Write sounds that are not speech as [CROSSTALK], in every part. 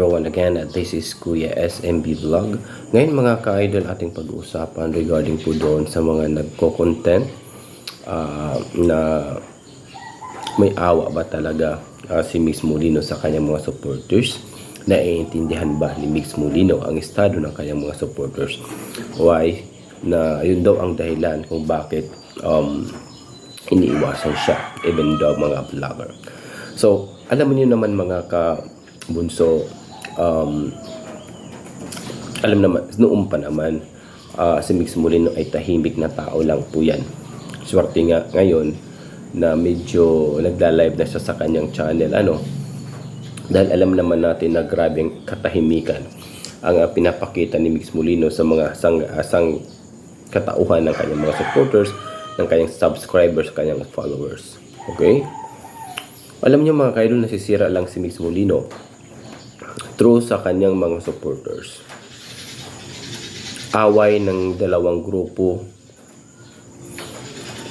everyone again, this is Kuya SMB Vlog. Ngayon mga ka-idol ating pag-uusapan regarding po doon sa mga nagko-content ah, na may awa ba talaga ah, si Mix Molino sa kanyang mga supporters? Naiintindihan ba ni Mix Molino ang estado ng kanyang mga supporters? Why? Na yun daw ang dahilan kung bakit um, iniiwasan siya even daw mga vlogger. So, alam niyo naman mga kabunso, um, alam naman, noong pa naman, ah, si Mix Molino ay tahimik na tao lang po yan. Swerte nga ngayon na medyo nagla-live na siya sa kanyang channel. Ano? Dahil alam naman natin na grabe ang katahimikan ang ah, pinapakita ni Mix Molino sa mga sang, asang katauhan ng kanyang mga supporters, ng kanyang subscribers, kanyang followers. Okay? Alam niyo mga kaidol, nasisira lang si Mix Molino through sa kanyang mga supporters. Away ng dalawang grupo,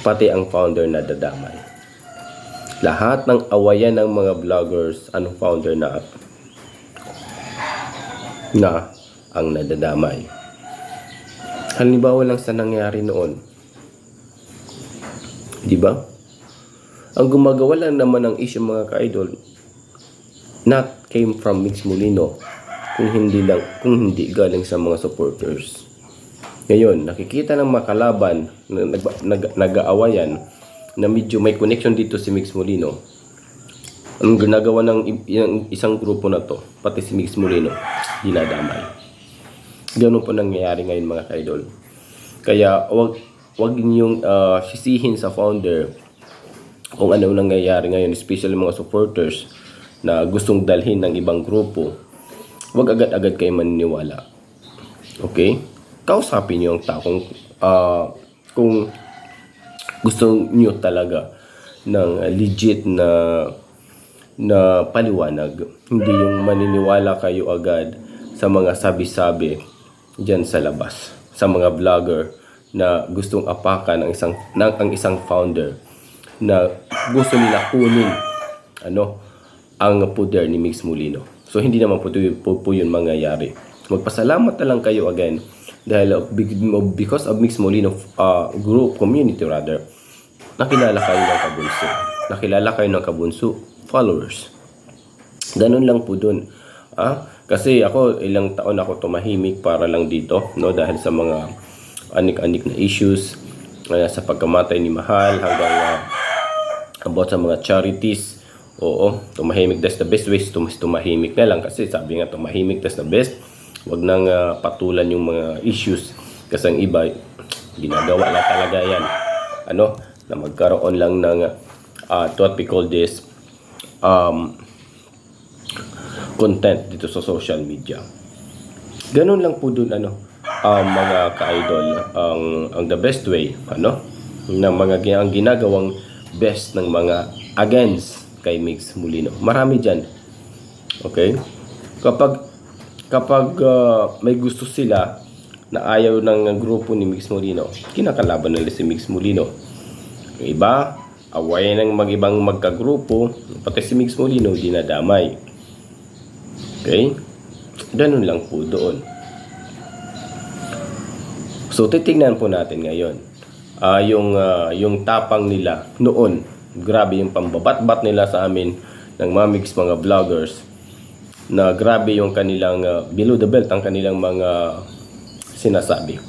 pati ang founder na dadamay. Lahat ng awayan ng mga vloggers, anong founder na na ang nadadamay. Halimbawa lang sa nangyari noon. Di ba? Ang gumagawa lang naman ng issue mga ka-idol not came from Mix Molino kung hindi lang kung hindi galing sa mga supporters. Ngayon, nakikita ng makalaban na nag, nag, nag-aawayan na medyo may connection dito si Mix Molino. Ang ginagawa ng isang grupo na to, pati si Mix Molino, dinadamay. Ganun po nangyayari ngayon mga ka-idol. Kaya wag wag niyong ah, sisihin sa founder kung ano nangyayari ngayon, especially mga supporters na gustong dalhin ng ibang grupo. Wag agad-agad kayo maniniwala. Okay? Kausapin niyo ang tao kung, ah, kung gusto niyo talaga ng legit na na paliwanag. Hindi yung maniniwala kayo agad sa mga sabi-sabi dyan sa labas. Sa mga vlogger na gustong apakan ang isang, ng, ang isang founder na gusto nila kunin ano ang poder ni Mix Molino. So hindi naman po, po, po yun mangyayari. Magpasalamat na lang kayo again dahil because of Mix Molino uh, group, community rather, nakilala kayo ng kabunso. Nakilala kayo ng kabunso followers. Ganun lang po dun. Ah, kasi ako ilang taon ako tumahimik para lang dito, no, dahil sa mga anik-anik na issues ah, sa pagkamatay ni Mahal hanggang ah, about sa mga charities. Oo, tumahimik that's the best way tum tumahimik na lang kasi sabi nga tumahimik that's the best. Wag nang ah, patulan yung mga issues kasi ang iba ginagawa lang talaga yan. Ano, na magkaroon lang ng uh, what we call this um, content dito sa social media. Ganun lang po dun ano, um, mga ka-idol, ang, ang the best way, ano, ng mga ang ginagawang best ng mga against kay Mix Molino. Marami dyan. Okay? Kapag kapag uh, may gusto sila na ayaw ng grupo ni Mix Molino, kinakalaban nila si Mix Molino. Yung iba, away ng mag-ibang magkagrupo, pati si Mix Molino, dinadamay. Okay? Ganun lang po doon. So, titingnan po natin ngayon. ah yung, ah, yung tapang nila noon. Grabe yung pambabat-bat nila sa amin ng mga mix mga vloggers na grabe yung kanilang ah, below the belt ang kanilang mga sinasabi.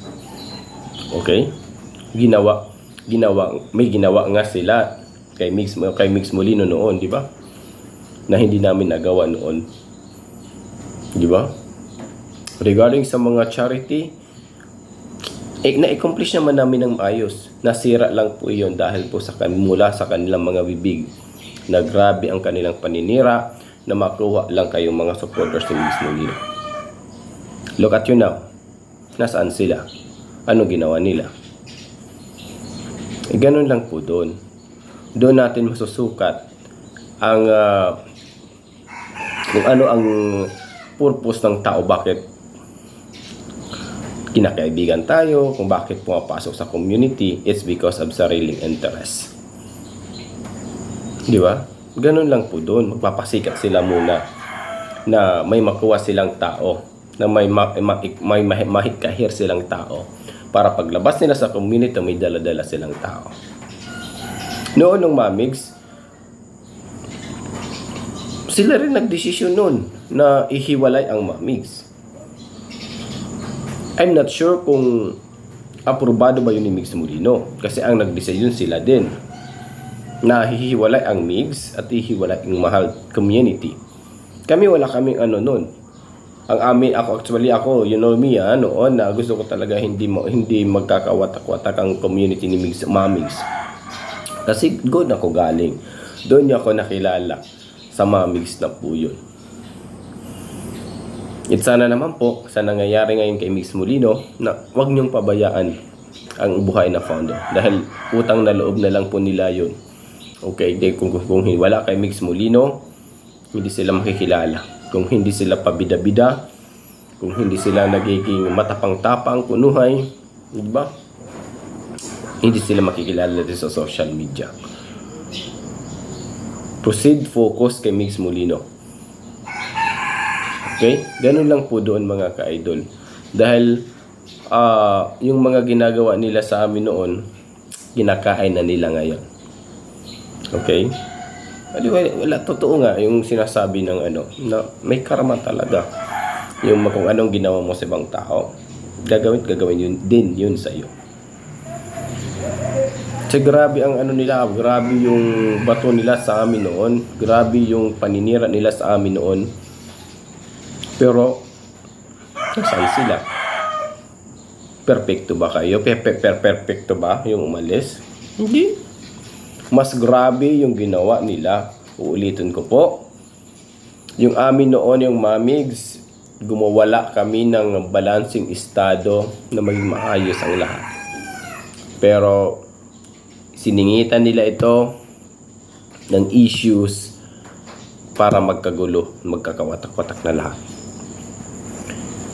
Okay? Ginawa ginawa may ginawa nga sila kay Mix kay Mix Molino noon, di ba? Na hindi namin nagawa noon. Di ba? Regarding sa mga charity, eh, na-accomplish naman namin ng maayos. Nasira lang po iyon dahil po sa kan mula sa kanilang mga bibig na grabe ang kanilang paninira na makuha lang kayong mga supporters ni Miss Molino. Look at you now. Nasaan sila? Ano ginawa nila? Eh, ganun lang po doon. Doon natin masusukat ang ah, kung ano ang purpose ng tao bakit kinakaibigan tayo, kung bakit pumapasok sa community, it's because of sariling interest. Di ba? Ganun lang po doon. Magpapasikat sila muna. na may makuha silang tao, na may ma- ma- may ma- mahikahir silang tao para paglabas nila sa community may dala-dala silang tao. Noon ng Mamigs, sila rin nagdesisyon noon na ihiwalay ang Mamigs. I'm not sure kung aprobado ba yun ni Migs Molino kasi ang nagdesisyon sila din na hihiwalay ang MIGS at hihiwalay ang mahal community. Kami wala kaming ano noon. Ang amin ako actually ako, you know me ah, noon na gusto ko talaga hindi mo hindi magkakawatak-watak ang community ni MIGS, Mamigs. Kasi good ako galing. Doon niya ako nakilala sa Mamigs na po yun. At sana naman po sa nangyayari ngayon kay Mix Molino na wag niyong pabayaan ang buhay na founder dahil utang na loob na lang po nila yun. Okay, de, kung, kung, wala kay Mix Molino, hindi sila makikilala. Kung hindi sila pabida-bida, kung hindi sila nagiging matapang-tapang, kunuhay, di ba? Hindi sila makikilala din sa social media. Proceed focus kay Mix Molino. Okay? Ganun lang po doon mga ka-idol. Dahil ah, yung mga ginagawa nila sa amin noon, kinakain na nila ngayon. Okay? Wala, wala, totoo nga yung sinasabi ng ano, na may karma talaga. Yung kung anong ginawa mo sa ibang tao, gagawin, gagawin yun din yun sa iyo. Kasi grabe ang ano nila, grabe yung bato nila sa amin noon, grabe yung paninira nila sa amin noon. Pero, nasaan sila? Perfecto ba kayo? Per, per- perfecto ba yung umalis? Hindi. Mas grabe yung ginawa nila. Uulitin ko po. Yung amin noon, yung mamigs, gumawala kami ng balancing estado na maging maayos ang lahat. Pero, siningitan nila ito ng issues para magkagulo, magkakawatak-watak na lahat.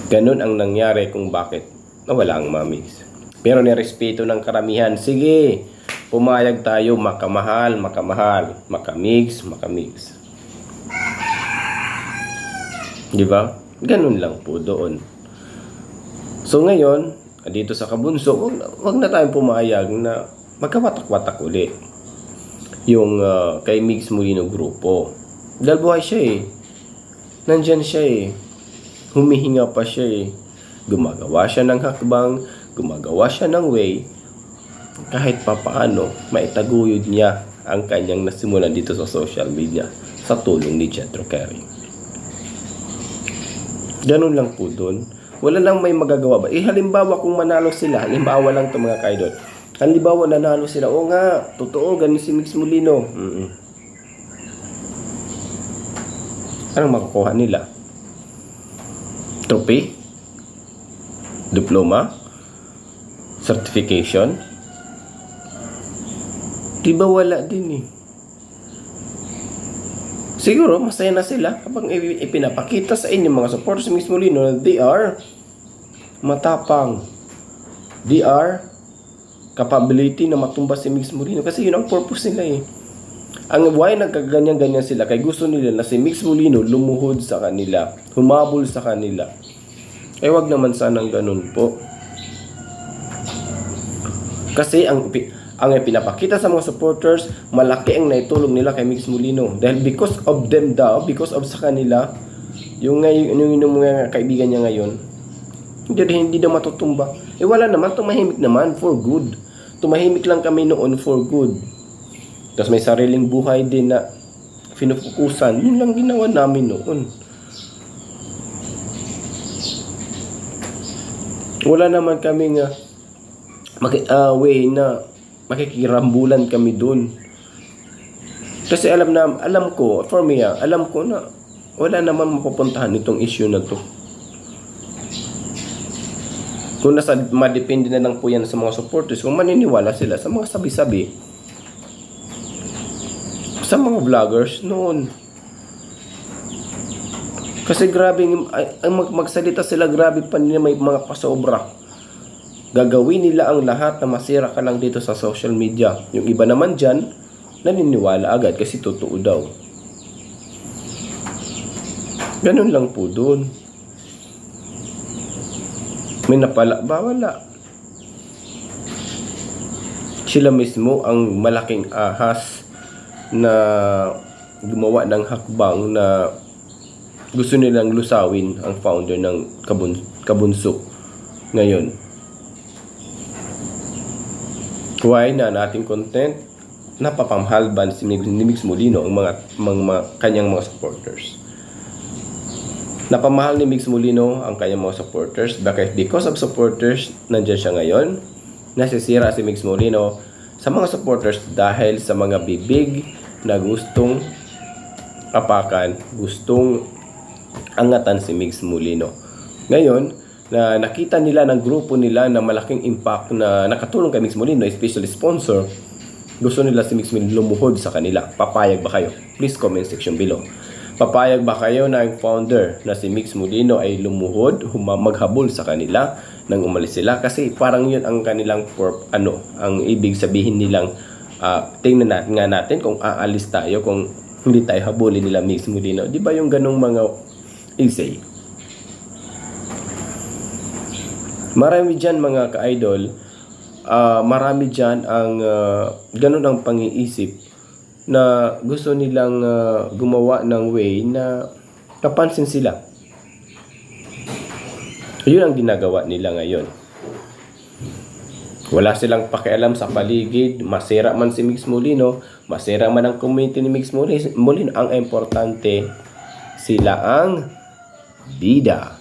Ganun ang nangyari kung bakit nawala ang mamigs. Pero nirespeto ng karamihan, sige, pumayag tayo, makamahal, makamahal, makamix, makamix. Di ba? Ganun lang po doon. So ngayon, dito sa Kabunso, wag, wag na tayong pumayag na magkawatak-watak uli yung ah, kay Migs Molino Grupo. Dahil buhay siya eh. Nandyan siya eh. Humihinga pa siya eh. Gumagawa siya ng hakbang, gumagawa siya ng way. Kahit papaano, maitaguyod niya ang kanyang nasimulan dito sa social media sa tulong ni Jetro Carey. Ganun lang po doon. Wala lang may magagawa ba? Eh, halimbawa kung manalo sila, halimbawa lang to mga kaidol. Halimbawa nanalo sila, o nga, totoo, ganun si Mix Molino. Mm-mm. Anong makukuha nila? Trophy? Diploma? Certification? Di wala din eh? Siguro, masaya na sila kapag ipinapakita sa inyo mga supporters ni Miss Molino na they are matapang. They are capability na matumba si Miss Molino kasi yun ang purpose nila eh. Ang why nagkaganyan-ganyan sila kay gusto nila na si Mix Molino lumuhod sa kanila, humabol sa kanila. Eh wag naman sanang ganun po. Kasi ang ang pinapakita sa mga supporters, malaki ang naitulong nila kay Mix Molino. Dahil because of them daw, because of sa kanila, yung ngayon yung, yung mga kaibigan niya ngayon, hindi, hindi daw matutumba. Eh wala naman, tumahimik naman for good. Tumahimik lang kami noon for good. Tapos may sariling buhay din na finufukusan. Yun lang ginawa namin noon. Wala naman kami nga maki, ah, way na makikirambulan kami doon. Kasi alam na alam ko, for me ah, alam ko na wala naman mapupuntahan itong issue na to. Kung nasa madepende na lang po yan sa mga supporters, kung maniniwala sila sa mga sabi-sabi, sa mga vloggers noon. Kasi grabe, ang mag- magsalita sila, grabe pa nila may mga pasobra. Gagawin nila ang lahat na masira ka lang dito sa social media. Yung iba naman dyan, naniniwala agad kasi totoo daw. Ganun lang po doon. May napala ba? Wala. Sila mismo ang malaking ahas na gumawa ng hakbang na gusto nilang lusawin ang founder ng kabun kabunso ngayon. Why na nating content? Napapamahal ba si Mix Molino ang mga, mga, mga kanyang mga supporters? Napamahal ni Mix Molino ang kanyang mga supporters because of supporters nandiyan siya ngayon nasisira si Mix Molino sa mga supporters dahil sa mga bibig na gustong apakan, gustong angatan si Mix Molino. Ngayon, na nakita nila ng grupo nila na malaking impact na nakatulong kay Mix Molino, especially sponsor, gusto nila si Mix Molino lumuhod sa kanila. Papayag ba kayo? Please comment section below. Papayag ba kayo na ang founder na si Mix Molino ay lumuhod, maghabol sa kanila nang umalis sila? Kasi parang yun ang kanilang purp, ano, ang ibig sabihin nilang ah, tingnan natin nga natin kung aalis tayo, kung hindi tayo habulin nila Mix Molino. Di ba yung ganong mga isay? Marami dyan mga ka-idol, ah, marami dyan ang ah, ganun ang pang-iisip na gusto nilang ah, gumawa ng way na napansin sila. Yun ang ginagawa nila ngayon. Wala silang pakialam sa paligid, masira man si Mix Molino, masira man ang community ni Mix Molino, ang importante, sila ang bida.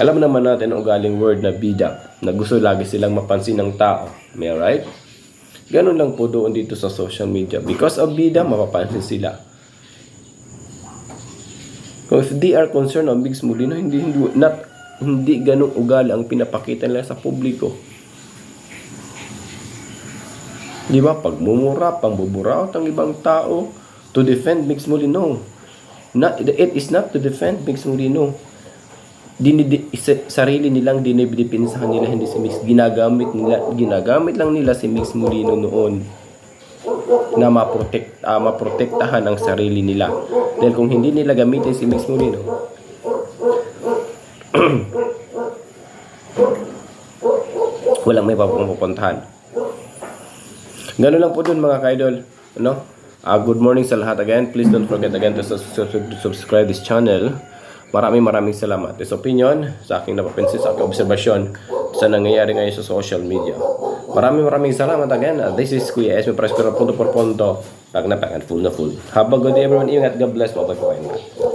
Alam naman natin ang ugaling word na bida, na gusto lagi silang mapansin ng tao. May right? Ganun lang po doon dito sa social media. Because of bida, mapapansin sila. If they are concerned on Big Smulino, hindi, hindi, not, hindi ganun ugali ang pinapakita nila sa publiko. Di ba? Pagmumura, pangbuburaot ang ibang tao to defend Mix Molino. Not, it is not to defend Mix Molino dinidi, sarili nilang dinidipinsahan nila hindi si Mix ginagamit nila ginagamit lang nila si Mix Molino noon na maprotect ah, maprotektahan ang sarili nila dahil kung hindi nila gamitin si Mix Molino [CLEARS THROAT] walang may papupuntahan Ganun lang po dun mga ka-idol. Ano? Ah, good morning sa lahat again. Please don't forget again to subscribe this channel. Maraming maraming salamat. This opinion sa aking napapansin sa aking obserbasyon sa nangyayari ngayon sa social media. Maraming maraming salamat again. Uh, this is Kuya Esme Prospero punto por punto. Pag na pag and full na full. Have a good day everyone. Ingat. God bless. Bye-bye po kayo.